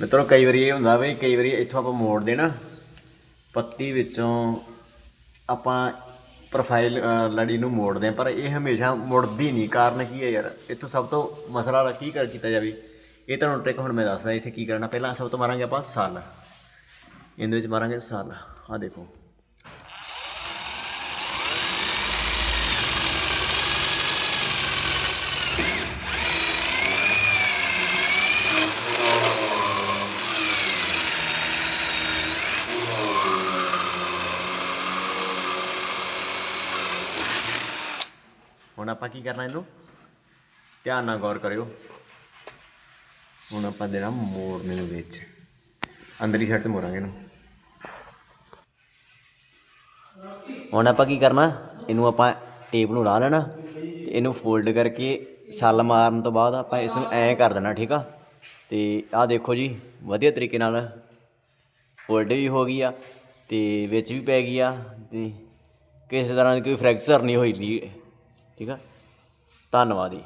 ਮਿੱਤਰੋ, ਕਈ ਵਾਰੀ ਇਹ ਹੁੰਦਾ ਵੀ, ਕਈ ਵਾਰੀ ਇੱਥੋਂ ਆਪਾਂ ਮੋੜ ਦੇਣਾ ਪੱਤੀ ਵਿੱਚੋਂ ਆਪਾਂ ਪ੍ਰੋਫਾਈਲ ਲੜੀ ਨੂੰ ਮੋੜਦੇ ਆ ਪਰ ਇਹ ਹਮੇਸ਼ਾ ਮੁੜਦੀ ਨਹੀਂ। ਕਾਰਨ ਕੀ ਹੈ ਯਾਰ? ਇੱਥੋਂ ਸਭ ਤੋਂ ਮਸਲਾ ਦਾ ਕੀ ਕਰ ਕੀਤਾ ਜਾਵੇ? ਇਹ ਤੁਹਾਨੂੰ ਟ੍ਰਿਕ ਹੁਣ ਮੈਂ ਦੱਸਦਾ, ਇੱਥੇ ਕੀ ਕਰਨਾ? ਪਹਿਲਾਂ ਸਭ ਤੋਂ ਮਾਰਾਂਗੇ ਆਪਾਂ ਸਾਲ। ਇਹਦੇ ਵਿੱਚ ਮਾਰਾਂਗੇ ਸਾਲ। ਆ ਦੇਖੋ। ਹੁਣ ਆਪਾਂ ਕੀ ਕਰਨਾ ਇਹਨੂੰ? ਧਿਆਨ ਨਾਲ ਗੌਰ ਕਰਿਓ। ਹੁਣ ਆਪਾਂ ਦੇਣਾ ਮੋੜਨੇ ਨੂੰ ਵਿੱਚ। ਅੰਦਰਲੀ ਸਾਈਡ ਤੇ ਮੋੜਾਂਗੇ ਇਹਨੂੰ। ਹੁਣ ਆਪਾਂ ਕੀ ਕਰਨਾ? ਇਹਨੂੰ ਆਪਾਂ ਟੇਪ ਨੂੰ ਲਾ ਲੈਣਾ। ਤੇ ਇਹਨੂੰ ਫੋਲਡ ਕਰਕੇ ਛੱਲ ਮਾਰਨ ਤੋਂ ਬਾਅਦ ਆਪਾਂ ਇਸ ਨੂੰ ਐਂ ਕਰ ਦੇਣਾ, ਠੀਕ ਆ? ਤੇ ਆਹ ਦੇਖੋ ਜੀ, ਵਧੀਆ ਤਰੀਕੇ ਨਾਲ ਫੋਲਡ ਵੀ ਹੋ ਗਈ ਆ ਤੇ ਵਿੱਚ ਵੀ ਪੈ ਗਈ ਆ ਤੇ ਕਿਸੇ ਤਰ੍ਹਾਂ ਦੀ ਕੋਈ ਫ੍ਰੈਕਚਰ ਨਹੀਂ ਹੋਈ ਠੀਕ ਆ? ਧੰਨਵਾਦ ਜੀ।